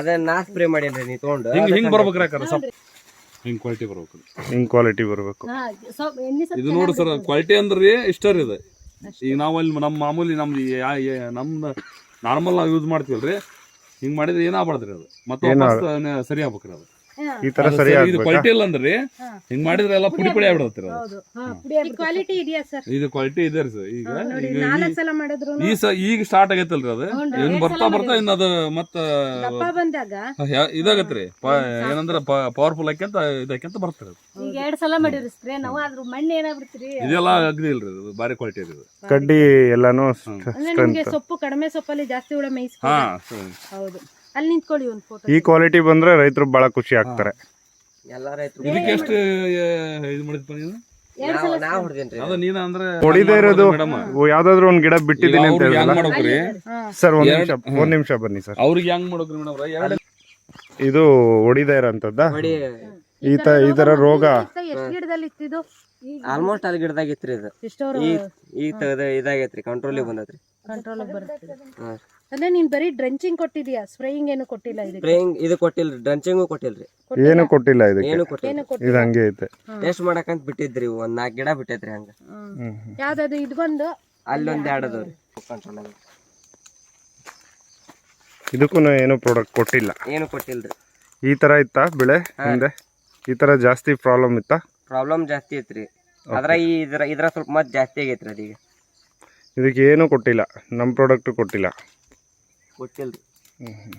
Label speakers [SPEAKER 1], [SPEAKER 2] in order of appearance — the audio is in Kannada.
[SPEAKER 1] ಅದನ್ನ ನಾ ಸ್ಪ್ರೇ ಮಾಡೇನ್ರಿ ನೀ ತಗೊಂಡು
[SPEAKER 2] ಹಿಂಗ್ ಹಿಂಗ್ ಬರ್ಬೇಕ್ರಿ ಯಾಕಾರ ಸಪ್ ಹಿಂಗ್ ಕ್ವಾಲಿಟಿ ಬರ್ಬೇಕು.
[SPEAKER 3] ಹಿಂಗ್ ಕ್ವಾಲಿಟಿ ಬರಬೇಕು.
[SPEAKER 2] ಇದು ನೋಡಿ ಸರ್ ಕ್ವಾಲಿಟಿ ಅಂದ್ರೆ ಇಷ್ಟ ರೀ ಇದು. ಈಗ ನಾವು ಅಲ್ಲಿ ನಮ್ಮ ಮಾಮೂಲಿ ಯಾ- ನಮ್ಮ ನಾರ್ಮಲ್ ನಾವು ಯೂಸ್ ಮಾಡ್ತೀವಲ್ರಿ. ಹಿಂಗ್ ಮಾಡಿದ್ರೆ ಏನಾಗ್ಬಾರ್ದ್ರಿ ಅದು? ಮತ್ತೆ ಸರಿ ಆಗ್ಬೇಕ್ರಿ ಅದು.
[SPEAKER 3] ಈ ತರ ಸರಿ
[SPEAKER 2] ಇದು ಕ್ವಾಲಿಟಿ ಇಲ್ಲ ಅಂದ್ರಿ ಹಿಂಗ್ ಮಾಡಿದ್ರೆ ಎಲ್ಲ ಪುಡಿ ಪುಡಿ ಆಗ್ಬಿಡತ್ರಿ
[SPEAKER 4] ಹೌದು. ಹಾ ಪುಡಿ ಕ್ವಾಲಿಟಿ ಇದೆಯಾ ಸರ್?
[SPEAKER 2] ಇದು ಕ್ವಾಲಿಟಿ ಇದೆ ಸರ್. ಈಗ
[SPEAKER 4] ನೋಡಿ
[SPEAKER 2] ಈಗ
[SPEAKER 4] ನಾಲ್ಕು ಸಲ ಮಾಡಿದ್ರು
[SPEAKER 2] ಈ ಸ ಈಗ ಸ್ಟಾರ್ಟ್ ಆಗೈತಲ್ರಿ ಅದು. ಇನ್ ಬರ್ತಾ ಬರ್ತಾ ಇನ್ನ ಅದು ಮತ್ತ
[SPEAKER 4] ಬಂದಾಗ
[SPEAKER 2] ಇದಾಗತ್ರಿ. ಏನಂದ್ರ ಪವರ್ಫುಲ್ ಆಕ್ಯಂತ ಇದಾಕ್ಯಂತ ಬರ್ತರಿ ಅದು.
[SPEAKER 4] ಈಗ ಎರಡ್ ಸಲ ಮಾಡಿರಿ ಸ್ಪ್ರೇ ನಾವು ಅದ್ರ ಮಣ್ಣು ಏನಾಗ್ಬಿಡ್ತೀರಿ?
[SPEAKER 2] ಇದೆಲ್ಲ ಅಗ್ದಿ ಇಲ್ರಿ ಇದು ಭಾರಿ ಕ್ವಾಲಿಟಿ ಇದೆ.
[SPEAKER 3] ಕಡ್ಡಿ ಎಲ್ಲಾನು
[SPEAKER 4] ಸೊಪ್ಪು ಕಡಿಮೆ ಸೊಪ್ಪಲ್ಲಿ ಜಾಸ್ತಿ ಹುಳ ಮೇಯಿಸ್ಕೊ ಹೌದು. ಅಲ್ಲಿ ನಿಂತ್ಕೊಳ್ಳಿ ಒಂದು ಫೋಟೋ
[SPEAKER 3] ಈ ಕ್ವಾಲಿಟಿ ಬಂದ್ರೆ ರೈತರು ಬಹಳ ಖುಷಿ ಆಗ್ತಾರೆ.
[SPEAKER 1] ಎಲ್ಲ ರೈತರು.
[SPEAKER 2] ಇದಕ್ಕೆ ಎಷ್ಟು ಇದು ಮಾಡಿದ್ಪ ನೀನು?
[SPEAKER 1] ನಾವ್ ನಾ ಹೊಡ್ದೇನ್ರಿ.
[SPEAKER 2] ಅದ ನೀನ ಅಂದ್ರೆ
[SPEAKER 3] ಹೊಡಿದೇ ಇರೋದು ಯಾವ್ದಾದ್ರು ಒಂದ್ ಗಿಡ ಬಿಟ್ಟಿದ್ದೀನಿ ಅಂತ
[SPEAKER 2] ಹೆಂಗ್
[SPEAKER 3] ಹೇಳಿದ್ರಲ್ಲ
[SPEAKER 2] ಮಾಡ್ಬೇಕ್ರಿ?
[SPEAKER 3] ಸರ್ ಒಂದ್ ನಿಮಿಷ ಒಂದ್ ನಿಮಿಷ ಬನ್ನಿ ಸರ್.
[SPEAKER 2] ಅವ್ರಿಗೆ ಹೆಂಗ್ ಮಾಡ್ಬೇಕ್ರಿ ಮೇಡಮ್ ಎರಡು
[SPEAKER 3] ಇದು ಹೊಡಿದೇ ಇರೋಂಥದ್ದ?
[SPEAKER 1] ಹೊಡಿ.
[SPEAKER 3] ಈ ತರ ರೋಗ.
[SPEAKER 4] ಎಷ್ಟು ಗಿಡದಲ್ಲಿ ಇತ್ತಿದು ಈಗ
[SPEAKER 1] ಆಲ್ಮೋಸ್ಟ್ ಅಲ್ಲಿ ಗಿಡದಾಗ ಇತ್ರಿ ಇದು ಈ ಈ ತಗದ ಇದಾಗೈತ್ರಿ ಕಂಟ್ರೋಲಿಗೆ ಬಂದೈತ್ರಿ.
[SPEAKER 4] ಕಂಟ್ರೋಲ್ ಬರುತ್ತೆ.
[SPEAKER 1] ಹಾ.
[SPEAKER 4] ಅಂದ್ರೆ ನೀನ್ ಬರೀ ಡ್ರೆಂಚಿಂಗ್ ಕೊಟ್ಟಿದ್ಯಾ? ಸ್ಪ್ರೇಯಿಂಗ್ ಏನು ಕೊಟ್ಟಿಲ್ಲ ಇದಕ್ಕೆ?
[SPEAKER 1] ಸ್ಪ್ರೇಯಿಂಗ್ ಇದು ಕೊಟ್ಟಿಲ್ರಿ ಡ್ರಂಚಿಂಗು ಕೊಟ್ಟಿಲ್ರಿ.
[SPEAKER 3] ಏನು ಕೊಟ್ಟಿಲ್ಲ ಇದಕ್ಕೆ.
[SPEAKER 1] ಏನು ಕೊಟ್ಟಿಲ್ಲ?
[SPEAKER 4] ಏನು
[SPEAKER 3] ಇದು
[SPEAKER 4] ಕೊಟ್ಟಿಲ್ಲ
[SPEAKER 3] ಹಂಗೆ ಐತೆ.
[SPEAKER 1] ಟೆಸ್ಟ್ ಮಾಡಕಂತ ಬಿಟ್ಟಿದ್ರಿ ಒಂದ್ ನಾಲ್ಕು ಗಿಡ ಬಿಟ್ಟೈತ್ರಿ ಹಂಗ.
[SPEAKER 4] ಹ್ಮ್.
[SPEAKER 3] ಹ್ಮ್.
[SPEAKER 4] ಯಾವ್ದದು? ಇದು ಬಂದು?
[SPEAKER 1] ಅಲ್ಲೊಂದ್ ಎರಡು ಅದಾವ್ರಿ ಕಂಟ್ರೋಲ್
[SPEAKER 3] ಇದಕ್ಕೂ ಏನು ಪ್ರಾಡಕ್ಟ್ ಕೊಟ್ಟಿಲ್ಲ.
[SPEAKER 1] ಏನು ಕೊಟ್ಟಿಲ್ರಿ.
[SPEAKER 3] ಈ ತರ ಇತ್ತಾ ಬೆಳೆ ಹಿಂದೆ? ಈ ತರ ಜಾಸ್ತಿ ಪ್ರಾಬ್ಲಮ್ ಇತ್ತಾ?
[SPEAKER 1] ಪ್ರಾಬ್ಲಮ್ ಜಾಸ್ತಿ ಐತ್ರಿ. ಅದ್ರ ಈ ಇದ್ರ ಇದ್ರ ಸ್ವಲ್ಪ ಮತ್ ಜಾಸ್ತಿ ಆಗೈತ್ರಿ ಅದೀಗ.
[SPEAKER 3] ಇದಕ್ಕೆ ಏನು ಕೊಟ್ಟಿಲ್ಲ. ನಮ್ಮ ಪ್ರಾಡಕ್ಟ್ ಕೊಟ್ಟಿಲ್ಲ.
[SPEAKER 1] ಕೊಟ್ಟಿಲ್ರಿ
[SPEAKER 3] ಹ್ಮ್ ಹ್ಮ್.